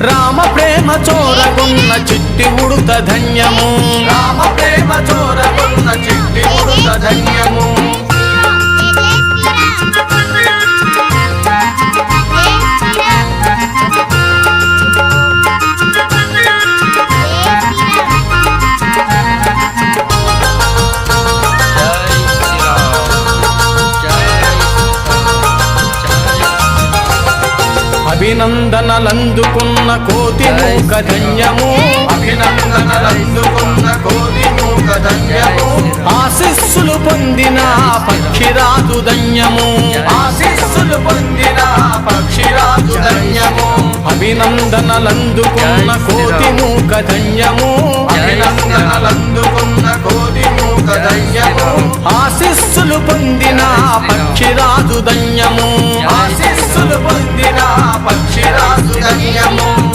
రామ ప్రేమ చోరకున్న చిట్టి ఉడుత ధన్యము. రామ ప్రేమ చోరకున్న చిట్టి ఉడుత ధన్యము. అభినందనలందుకున్న కోతి మూక ధన్యము. అభినందనలందుకున్న కోటి మూక ధన్యము. ఆశిస్సులు పొందిన పక్షిరాజు ధన్యము. ఆశీస్సులు పొందిన పక్షిరాజు ధన్యము. అభినందనలందుకున్న కోతి మూక ధన్యము. అభినందనలందుకున్న కోటి మూక ధన్యము. ఆశిస్సులు పొందిన పక్షిరాజు ధన్యము.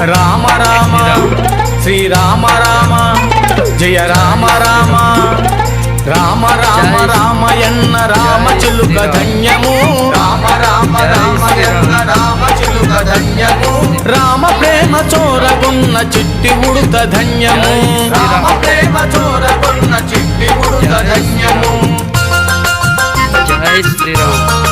రామ రామ శ్రీరామ రామ జయ రామ రామ రామ రామ రామయన్న రామ చిలుక ధన్యము. రామ రామ రామయన్న రామ చిలుక ధన్యము. రామ ప్రేమ చోరగున్న చిట్టి ఉడుత ధన్యము. రామ ప్రేమ చోరగొన్న చిట్టి ఉడుత ధన్యము. జై శ్రీరామ్.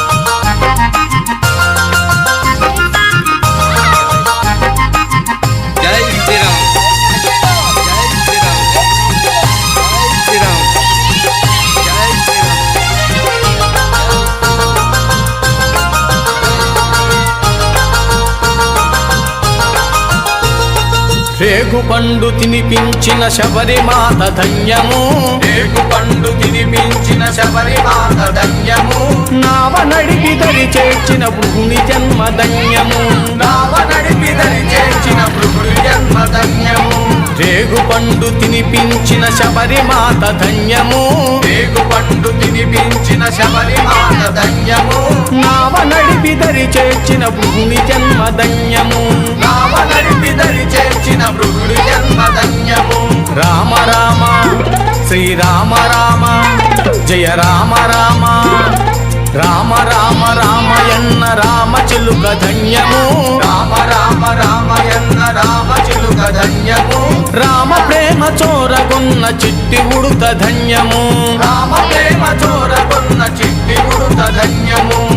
రేగు పండు తినిపించిన శబరిమాత ధన్యము. రేగు పండు తినిపించిన శబరిమాత ధన్యము. నావ నడిపి దరి చేర్చిన భూమి జన్మ ధన్యము. నావ నడిపి దరి చేర్చిన భృగుడి జన్మ ధన్యము. రేగు పండు తినిపించిన శబరిమాత ధన్యము. రేగు పండు తినిపించిన శబరిమాత ధన్యము. నావ నడిపి దరి చేర్చిన భూమి జన్మ ధన్యము. నావ నడిపి దరి చేర్చిన భృగుడి జన్మ ధన్యము. రామ రామ శ్రీరామ రామ జయ రామ రామ. రామ రామ రామయన్న రామ చిలుక ధన్యము. ప్రేమ చిట్టి ఉడుత ధన్యము. రామ ప్రేమ చోరగొన్న చిట్టి ఉడుత ధన్యము.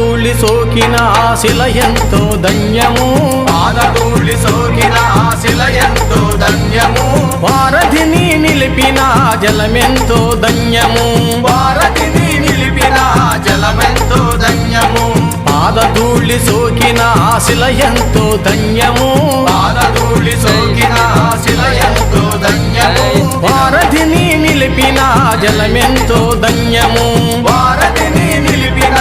పాదధూళి సోకిన ఆశిల ఎంతో ధన్యము. పాదధూళి సోకిన ఆశిల ఎంతో ధన్యము. వారధిని నిలిపిన జలమెంతో ధన్యము. భారతిని నిలిపిన జలమెంతో ధన్యము. పాదధూళి సోకిన ఆశిల ఎంతో ధన్యము. పాదధూళి సోకిన ఆశిల ఎంతో వారధిని నిలిపిన జలమెంతో ధన్యము. భారతిని నిలిపిన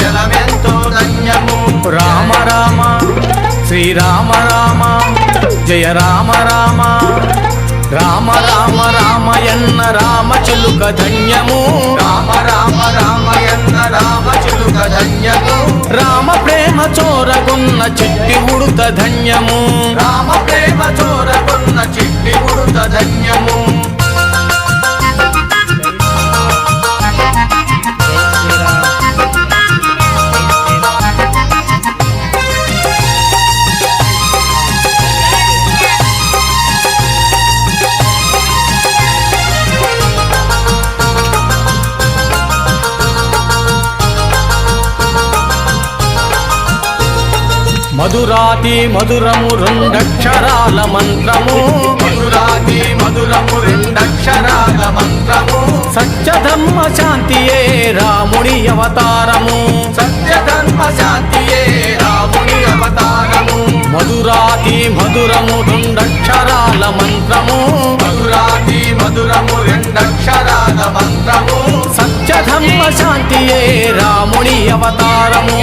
జలమెంతో ధన్యము. రామ రామ శ్రీరామ రామ జయ రామ రామ రామ రామ రామయన్న రామ చిలుక ధన్యము. రామ రామ రామయన్న రామ చిలుక ధన్యము. రామ ప్రేమ చోరగొన్న చిట్టి ఉడుత ధన్యము. రామ మధురాతి మధురము రెండక్షరాల మంత్రము. మధురాతి మధురము రెండక్షరాల మంత్రము. సత్యధర్మ శాంతియే రాముడి అవతారము. సత్య ధర్మ శాంతియే రాముని అవతారము. మధురాతి మధురము రెండక్షరాల మంత్రము. మధురాతి మధురము రెండక్షరాల మంత్రము. సత్యధర్మ శాంతియే రాముని అవతారము.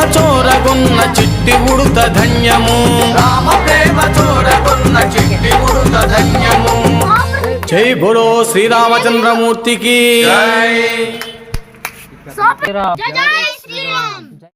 చోరగొన్న చిట్టి ఉడుత ధన్యము. రామ ప్రేమ చోరకున్న చిట్టి ఉడుత ధన్యము. జై బోలో శ్రీరామచంద్రమూర్తికి. జై. జై. శ్రీరామ్